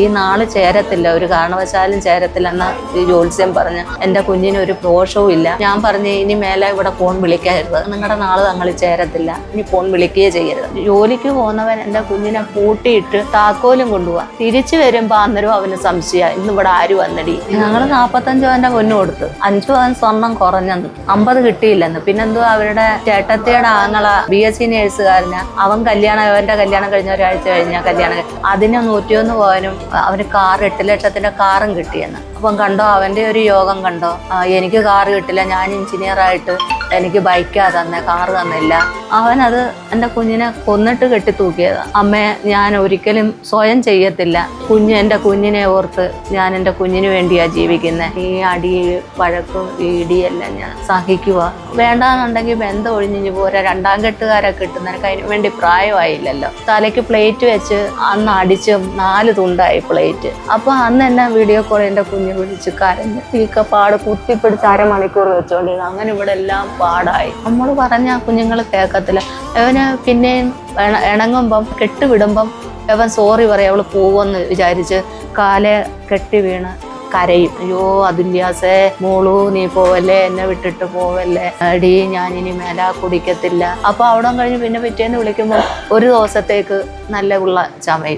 ഈ നാൾ ചേരത്തില്ല ഒരു കാരണവശാലും ചേരത്തില്ലെന്ന് ഈ ജ്യോത്സ്യം പറഞ്ഞ് എന്റെ കുഞ്ഞിന് ഒരു ദോഷവും ഇല്ല. ഞാൻ പറഞ്ഞു ഇനി മേലെ ഇവിടെ ഫോൺ വിളിക്കരുത്. നിങ്ങളുടെ നാൾ തങ്ങൾ ചേരത്തില്ല. ഇനി ഫോൺ വിളിക്കുകയേ ചെയ്യരുത്. ജോലിക്ക് പോകുന്നവൻ എന്റെ കുഞ്ഞിനെ പൂട്ടിയിട്ട് താക്കോലും കൊണ്ടുപോവാ. തിരിച്ചു വരുമ്പോ അന്നേരം അവന് സംശയ ഇന്ന് ഇവിടെ ആര് വന്നടി? ഞങ്ങൾ നാപ്പത്തഞ്ച് പവന്റെ പൊന്നു കൊടുത്തു. അഞ്ചു പവൻ സ്വർണം കുറഞ്ഞെന്ന്. അമ്പത് കിട്ടിയില്ലെന്ന്. പിന്നെന്തോ അവരുടെ ചേട്ടത്തിയുടെ ആങ്ങള ബി എസ് സി നേഴ്സുകാരന്. അവൻ കല്യാണം അവന്റെ കല്യാണം കഴിഞ്ഞ ഒരാഴ്ച കഴിഞ്ഞ കല്യാണം അതിന് നൂറ്റിയൊന്ന് പവനും അവന് കാർ എട്ട് ലക്ഷത്തിന്റെ കാറും കിട്ടിയെന്ന്. അപ്പം കണ്ടോ അവന്റെ ഒരു യോഗം കണ്ടോ? എനിക്ക് കാർ കിട്ടില്ല ഞാൻ എഞ്ചിനീയർ ആയിട്ട് എനിക്ക് ബൈക്കാ തന്നെ കാറ് തന്നില്ല. അവനത് എന്റെ കുഞ്ഞിനെ കൊന്നിട്ട് കെട്ടി അമ്മയെ അമ്മേ ഞാൻ ഒരിക്കലും സ്വയം ചെയ്യത്തില്ല. കുഞ്ഞ് എന്റെ കുഞ്ഞിനെ ഓർത്ത് ഞാൻ എന്റെ കുഞ്ഞിന് വേണ്ടിയാണ് ജീവിക്കുന്നത് ഈ അടി വഴക്കും ഇടിയെല്ലാം ഞാൻ സഹിക്കുക വേണ്ടാന്നുണ്ടെങ്കിൽ ബന്ധം ഒഴിഞ്ഞു പോരാ. രണ്ടാം കെട്ടുകാരെ കിട്ടും നിനക്ക് അതിന് വേണ്ടി പ്രായമായില്ലല്ലോ. തലയ്ക്ക് പ്ലേറ്റ് വെച്ച് അന്ന് അടിച്ച് നാല് തുണ്ടായി പ്ലേറ്റ് അപ്പോൾ അന്ന് എന്നെ വീഡിയോ കോൾ എന്റെ കുഞ്ഞ് വിളിച്ച് കരഞ്ഞ് ഈ കപ്പാട് കുത്തിപ്പിടിച്ച് അരമണിക്കൂർ വെച്ചോണ്ടിരുന്നു. അങ്ങനെ ഇവിടെ എല്ലാം പാടായി. നമ്മൾ പറഞ്ഞ കുഞ്ഞുങ്ങൾ കേൾക്കത്തില്ല. അവന് പിന്നെയും ഇണ- ഇണങ്ങുമ്പം കെട്ടുവിടുമ്പം അവൻ സോറി പറയും അവൾ പോവെന്ന് വിചാരിച്ച് കാലെ കെട്ടി വീണ് കരയും. അയ്യോ അതുല്യാസേ മോളു നീ പോവല്ലേ എന്നെ വിട്ടിട്ട് പോവല്ലേ? അടി ഞാൻ ഇനി മേല കുടിക്കത്തില്ല. അപ്പൊ അവിടെ കഴിഞ്ഞ് പിന്നെ പിറ്റേന്ന് വിളിക്കുമ്പോൾ ഒരു ദിവസത്തേക്ക് നല്ല ഉള്ള ചമയും.